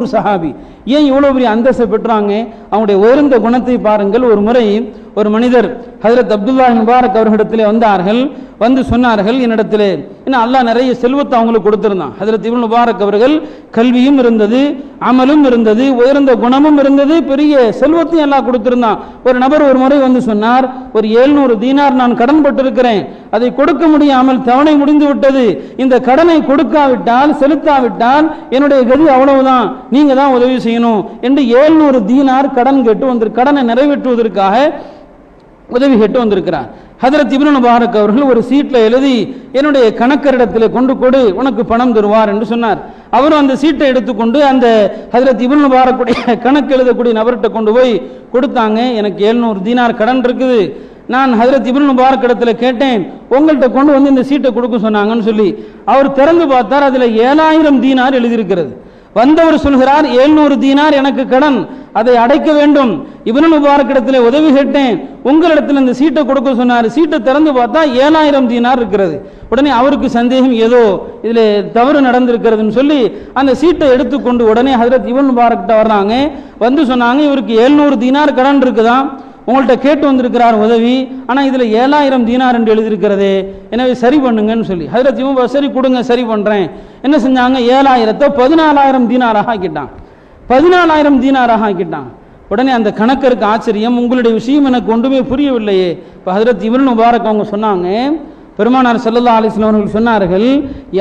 ஒரு சஹாபி. ஏன் இவ்வளவு பெரிய அந்தஸ்தை பெற்றாங்க? அவங்களுடைய உயர்ந்த குணத்தை பாருங்கள். ஒரு முறை ஒரு மனிதர் ஹசரத் அப்துல்லா முபாரக் அவர்களிடத்திலே வந்தார்கள் வந்து சொன்னார்கள் என்னிடத்திலே ஏன்னா அல்லாஹ் நிறைய செல்வத்தை அவங்களுக்கு கொடுத்திருந்தான். ஹசரத் இவன் முபாரக் அவர்கள் கல்வியும் இருந்தது அமலும் இருந்தது உயர்ந்த குணமும் இருந்தது பெரிய செல்வத்தையும் எல்லாம் கொடுத்திருந்தான். ஒரு நபர் ஒரு முறை வந்து சொன்னார் ஒரு ஏழ்நூறு தீனார் நான் கடன் பட்டிருக்கிறேன் அதை கொடுக்க முடியாமல் தவணை முடிந்து விட்டது. இந்த கடனை கொடுக்காவிட்டால் செலுத்தாவிட்டால் என்னுடைய கதி அவ்வளவுதான் நீங்க தான் உதவி செய்யணும் என்று ஏழ்நூறு தீனார் கடன் கேட்டு வந்து கடனை நிறைவேற்றுவதற்காக உதவி கேட்டு வந்திருக்கிறார் ஹதரத் இபின் முபாரக் அவர்கள் ஒரு சீட்டில் எழுதி என்னுடைய கணக்கரிடத்தில் கொண்டு கொடு உனக்கு பணம் தருவார் என்று சொன்னார். அவரும் அந்த சீட்டை எடுத்துக்கொண்டு அந்த ஹதரத் இபின் முபாரக்குடைய கணக்கு எழுதக்கூடிய நபர்கிட்ட கொண்டு போய் கொடுத்தாங்க. எனக்கு எழுநூறு தீனார் கடன் இருக்குது. நான் ஹதரத் இபின் முபாரக் இடத்துல கேட்டேன். உங்கள்கிட்ட கொண்டு வந்து இந்த சீட்டை கொடுக்க சொன்னாங்கன்னு சொல்லி அவர் திறந்து பார்த்தார். அதில் ஏழாயிரம் தீனார் எழுதியிருக்கிறது. வந்தவர் சொல்கிறார் எழுநூறு தீனார் எனக்கு கடன். அதை அடைக்க வேண்டும். இவனும் முபாரக்கிடத்தில் இடத்துல உதவி கேட்டேன். உங்களிடத்தில் இந்த சீட்டை கொடுக்க சொன்னார். சீட்டை திறந்து பார்த்தா ஏழாயிரம் தீனார் இருக்கிறது. உடனே அவருக்கு சந்தேகம் ஏதோ இதில் தவறு நடந்திருக்கிறதுன்னு சொல்லி அந்த சீட்டை எடுத்துக்கொண்டு உடனே ஹஜரத் இவன் முபாரக்கிட்ட வர்றாங்க. வந்து சொன்னாங்க இவருக்கு எழுநூறு தீனார் கடன் இருக்குதான் உங்கள்கிட்ட கேட்டு வந்திருக்கிறார் உதவி. ஆனால் இதில் ஏழாயிரம் தீனார் என்று எழுதியிருக்கிறது. எனவே சரி பண்ணுங்கன்னு சொல்லி. ஹஜரத் இவன் சரி கொடுங்க சரி பண்ணுறேன் என்ன செஞ்சாங்க? ஏழாயிரத்தை பதினாலாயிரம் தீனாராக ஆக்கிட்டான். பதினாலாயிரம் தீனாராக ஆக்கிட்டான். உடனே அந்த கணக்கருக்கு ஆச்சரியம் உங்களுடைய விஷயம் எனக்கு ஒன்றுமே புரியவில்லையே. இப்போ ஹதரத் இவரன் முபாரக் அவங்க சொன்னாங்க பெருமானார் சல்லல்லா அலிஸ்லாம் அவர்கள் சொன்னார்கள்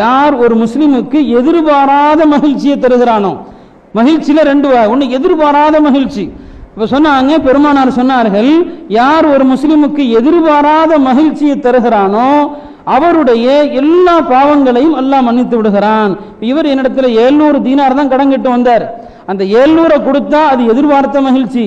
யார் ஒரு முஸ்லீமுக்கு எதிர்பாராத மகிழ்ச்சியை தருகிறானோ மகிழ்ச்சியில் ரெண்டு ஒன்று எதிர்பாராத மகிழ்ச்சி. இப்போ சொன்னாங்க பெருமானார் சொன்னார்கள் யார் ஒரு முஸ்லீமுக்கு எதிர்பாராத மகிழ்ச்சியை தருகிறானோ அவருடைய எல்லா பாவங்களையும் அல்லாஹ் மன்னித்து விடுகிறான். இவர் என்னிடத்தில் எழுநூறு தீனார் தான் கடன் கட்டு வந்தார். அந்த ஏழ்நூறை கொடுத்தா அது எதிர்பார்த்த மகிழ்ச்சி.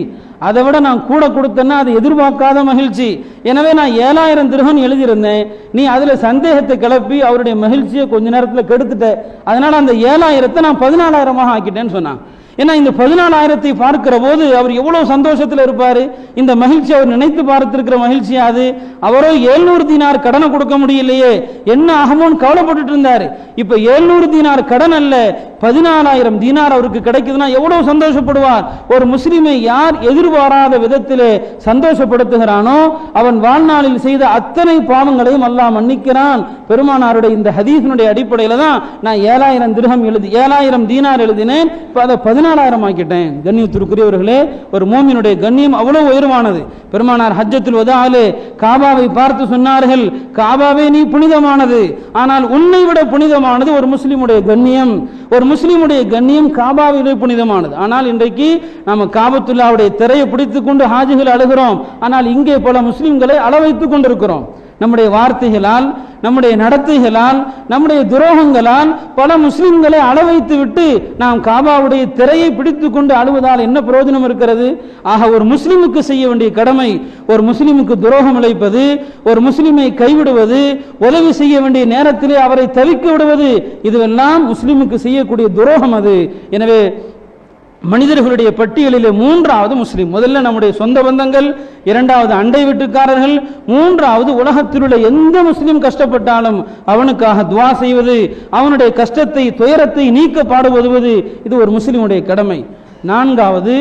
அதை விட நான் கூட கொடுத்தேன்னா அது எதிர்பார்க்காத மகிழ்ச்சி. எனவே நான் ஏழாயிரம் திருகன் எழுதியிருந்தேன். நீ அதில் சந்தேகத்தை கிளப்பி அவருடைய மகிழ்ச்சியை கொஞ்ச நேரத்தில் கெடுத்துட்ட. அதனால அந்த ஏழாயிரத்தை நான் பதினாலாயிரமாக ஆக்கிட்டேன்னு சொன்னான். ஏன்னா இந்த பதினாலாயிரத்தை பார்க்கிற போது அவர் எவ்வளவு சந்தோஷத்தில் இருப்பார்? இந்த மகிழ்ச்சி அவர் நினைத்து பார்த்திருக்கிற மகிழ்ச்சி அது. அவரோ எழுநூறு தினார் கடனை கொடுக்க முடியலையே. என்ன ஆகுமோன்னு கவலைப்பட்டுட்டு இருந்தார். இப்போ எழுநூறு தினார் கடன் அல்ல பதினாலாயிரம் தினார் அவருக்கு கிடைக்குதுன்னா எவ்வளவு சந்தோஷப்படுவார்? ஒரு முஸ்லீமை யார் எதிர்பாராத விதத்திலே சந்தோஷப்படுத்துகிறானோ அவன் வாழ்நாளில் செய்த அத்தனை பாவங்களையும் அல்லாஹ் மன்னிக்கிறான். பெருமானாருடைய இந்த ஹதீஸினுடைய அடிப்படையில் தான் நான் ஏழாயிரம் திருகம் எழுதி ஏழாயிரம் தீனார் எழுதினேன். இப்போ அதை பதினாலாயிரம் ஆக்கிட்டேன். கண்ணியத்திற்குரியவர்களே ஒரு மோமினுடைய கண்ணியம் அவ்வளவு உயர்வானது. பெருமானார் ஹஜ்ஜத்தில் வதாலே காபாவை பார்த்து சொன்னார்கள் காபாவே நீ புனிதமானது. ஆனால் உன்னை விட புனிதமானது ஒரு முஸ்லீமுடைய கண்ணியம். ஒரு முஸ்லிமுடைய கண்ணியம் காபாவிலே புனிதமானது. ஆனால் இன்றைக்கு நாம காபத்துல்லாவுடைய திரையை பிடித்து கொண்டு ஹாஜிகள் அழுகிறோம். ஆனால் இங்கே பல முஸ்லிம்களை அளவைத்துக் கொண்டிருக்கிறோம். நம்முடைய வார்த்தைகளால் நம்முடைய நடத்தைகளால் நம்முடைய துரோகங்களால் பல முஸ்லிம்களை அளவைத்து விட்டு நாம் காபாவுடைய திரையை பிடித்து கொண்டு அழுவதால் என்ன பிரயோஜனம் இருக்கிறது? ஆக ஒரு முஸ்லிமுக்கு செய்ய வேண்டிய கடமை ஒரு முஸ்லிமுக்கு துரோகம் இழைப்பது ஒரு முஸ்லிமை கைவிடுவது உதவி செய்ய வேண்டிய நேரத்திலே அவரை தவிக்க விடுவது இதுவெல்லாம் முஸ்லிமுக்கு செய்யக்கூடிய துரோகம் அது. எனவே மனிதர்களுடைய பட்டியலிலே மூன்றாவது முஸ்லீம். முதல்ல நம்முடைய சொந்த பந்தங்கள் இரண்டாவது அண்டை வீட்டுக்காரர்கள் மூன்றாவது உலகத்தில் உள்ள எந்த முஸ்லீம் கஷ்டப்பட்டாலும் அவனுக்காக துவா செய்வது அவனுடைய கஷ்டத்தை துயரத்தை நீக்க பாடுபடுவது இது ஒரு முஸ்லிமுடைய கடமை. நான்காவது